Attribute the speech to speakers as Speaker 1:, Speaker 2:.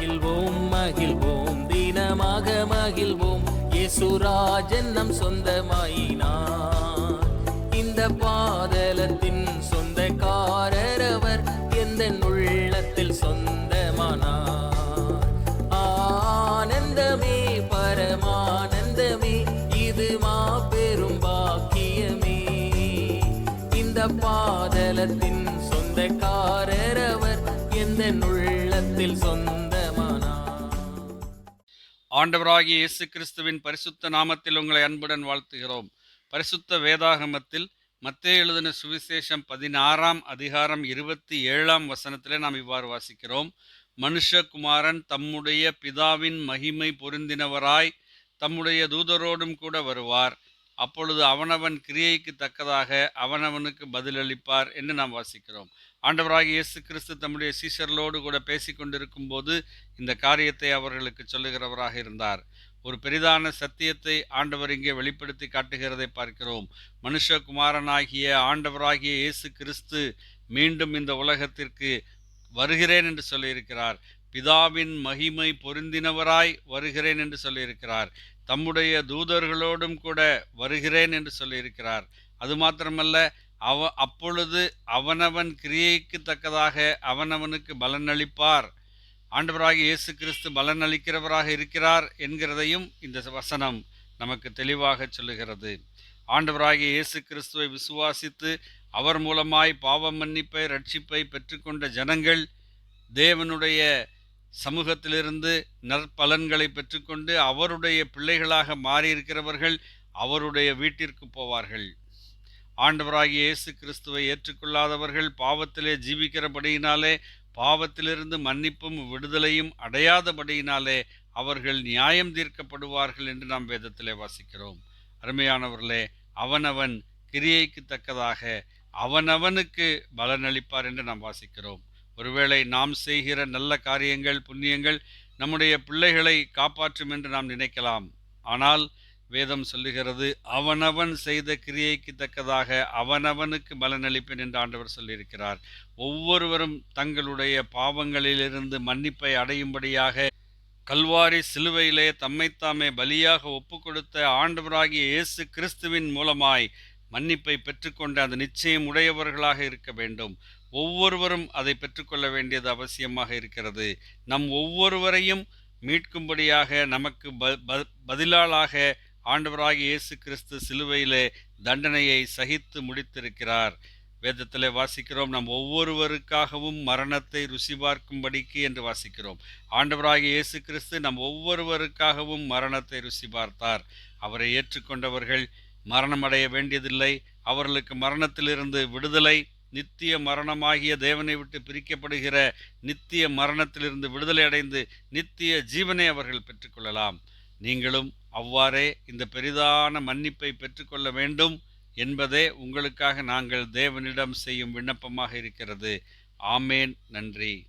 Speaker 1: மகிழ்வோம் மகிழ்வோம். தினமாக மகிழ்வோம். இயேசுராஜன் நம் சொந்தமாயினார். இந்த பாதலத்தின் சொந்தக்காரர் அவர் எந்த உள்ளத்தில் சொந்தமானார். ஆனந்தமே பரமானந்தமே இது மாபெரும் பாக்கியமே. இந்த பாதலத்தின் சொந்தக்காரர் அவர் எந்த உள்ளத்தில் சொந்த
Speaker 2: ஆண்டவராகிய இயேசு கிறிஸ்துவின் பரிசுத்த நாமத்தில் உங்களை அன்புடன் வாழ்த்துகிறோம். பரிசுத்த வேதாகமத்தில் மத்திய எழுதின சுவிசேஷம் பதினாறாம் அதிகாரம் இருபத்தி ஏழாம் வசனத்திலே நாம் இவ்வாறு வாசிக்கிறோம். மனுஷகுமாரன் தம்முடைய பிதாவின் மகிமை பொருந்தினவராய் தம்முடைய தூதரோடும் கூட வருவார். அப்பொழுது அவனவன் கிரியைக்கு தக்கதாக அவனவனுக்கு பதிலளிப்பார் என்று நாம் வாசிக்கிறோம். ஆண்டவராகிய இயேசு கிறிஸ்து தம்முடைய சீஷர்களோடு கூட பேசி கொண்டிருக்கும் போது இந்த காரியத்தை அவர்களுக்கு சொல்லுகிறவராக இருந்தார். ஒரு பெரிதான சத்தியத்தை ஆண்டவர் இங்கே வெளிப்படுத்தி காட்டுகிறதை பார்க்கிறோம். மனுஷகுமாரனாகிய ஆண்டவராகிய இயேசு கிறிஸ்து மீண்டும் இந்த உலகத்திற்கு வருகிறேன் என்று சொல்லியிருக்கிறார். பிதாவின் மகிமை பொருந்தினவராய் வருகிறேன் என்று சொல்லியிருக்கிறார். தம்முடைய தூதர்களோடும் கூட வருகிறேன் என்று சொல்லியிருக்கிறார். அது மாத்திரமல்ல அவ அப்பொழுது அவனவன் கிரியைக்கு தக்கதாக அவனவனுக்கு பலனளிப்பார். ஆண்டவராக இயேசு கிறிஸ்து பலன் அளிக்கிறவராக இருக்கிறார் என்கிறதையும் இந்த வசனம் நமக்கு தெளிவாக சொல்லுகிறது. ஆண்டவராகிய இயேசு கிறிஸ்துவை விசுவாசித்து அவர் மூலமாய் பாவ மன்னிப்பை ரட்சிப்பை பெற்றுக்கொண்ட ஜனங்கள் தேவனுடைய சமூகத்திலிருந்து நற்பலன்களை பெற்றுக்கொண்டு அவருடைய பிள்ளைகளாக மாறியிருக்கிறவர்கள் அவருடைய வீட்டிற்கு போவார்கள். ஆண்டவராகிய இயேசு கிறிஸ்துவை ஏற்றுக்கொள்ளாதவர்கள் பாவத்திலே ஜீவிக்கிறபடியினாலே பாவத்திலிருந்து மன்னிப்பும் விடுதலையும் அடையாதபடியினாலே அவர்கள் நியாயம் தீர்க்கப்படுவார்கள் என்று நாம் வேதத்திலே வாசிக்கிறோம். அருமையானவர்களே அவனவன் கிரியைக்கு தக்கதாக அவனவனுக்கு பலனளிப்பார் என்று நாம் வாசிக்கிறோம். ஒருவேளை நாம் செய்கிற நல்ல காரியங்கள் புண்ணியங்கள் நம்முடைய பிள்ளைகளை காப்பாற்றும் என்று நாம் நினைக்கலாம். ஆனால் வேதம் சொல்லுகிறது அவனவன் செய்த கிரியைக்கு தக்கதாக அவனவனுக்கு பலனளிப்பேன் என்று ஆண்டவர் சொல்லியிருக்கிறார். ஒவ்வொருவரும் தங்களுடைய பாவங்களிலிருந்து மன்னிப்பை அடையும்படியாக கல்வாரி சிலுவையிலே தம்மைத்தாமே பலியாக ஒப்பு கொடுத்த ஆண்டவராகிய இயேசு கிறிஸ்துவின் மூலமாய் மன்னிப்பை பெற்றுக்கொண்ட அந்த நிச்சயம் உடையவர்களாக இருக்க வேண்டும். ஒவ்வொருவரும் அதை பெற்றுக்கொள்ள வேண்டியது அவசியமாக இருக்கிறது. நம் ஒவ்வொருவரையும் மீட்கும்படியாக நமக்கு ப பதிலாளாக ஆண்டவராக இயேசு கிறிஸ்து சிலுவையிலே தண்டனையை சகித்து முடித்திருக்கிறார். வேதத்தில் வாசிக்கிறோம் நம் ஒவ்வொருவருக்காகவும் மரணத்தை ருசி பார்க்கும்படிக்கு என்று வாசிக்கிறோம். ஆண்டவராக இயேசு கிறிஸ்து நம் ஒவ்வொருவருக்காகவும் மரணத்தை ருசி பார்த்தார். அவரை ஏற்றுக்கொண்டவர்கள் மரணமடைய வேண்டியதில்லை. அவர்களுக்கு மரணத்திலிருந்து விடுதலை நித்திய மரணமாகிய தேவனை விட்டு பிரிக்கப்படுகிற நித்திய மரணத்திலிருந்து விடுதலை அடைந்து நித்திய ஜீவனை அவர்கள் பெற்றுக்கொள்ளலாம். நீங்களும் அவ்வாறே இந்த பெரிதான மன்னிப்பை பெற்றுக்கொள்ள வேண்டும் என்பதே உங்களுக்காக நாங்கள் தேவனிடம் செய்யும் விண்ணப்பமாக இருக்கிறது. ஆமேன். நன்றி.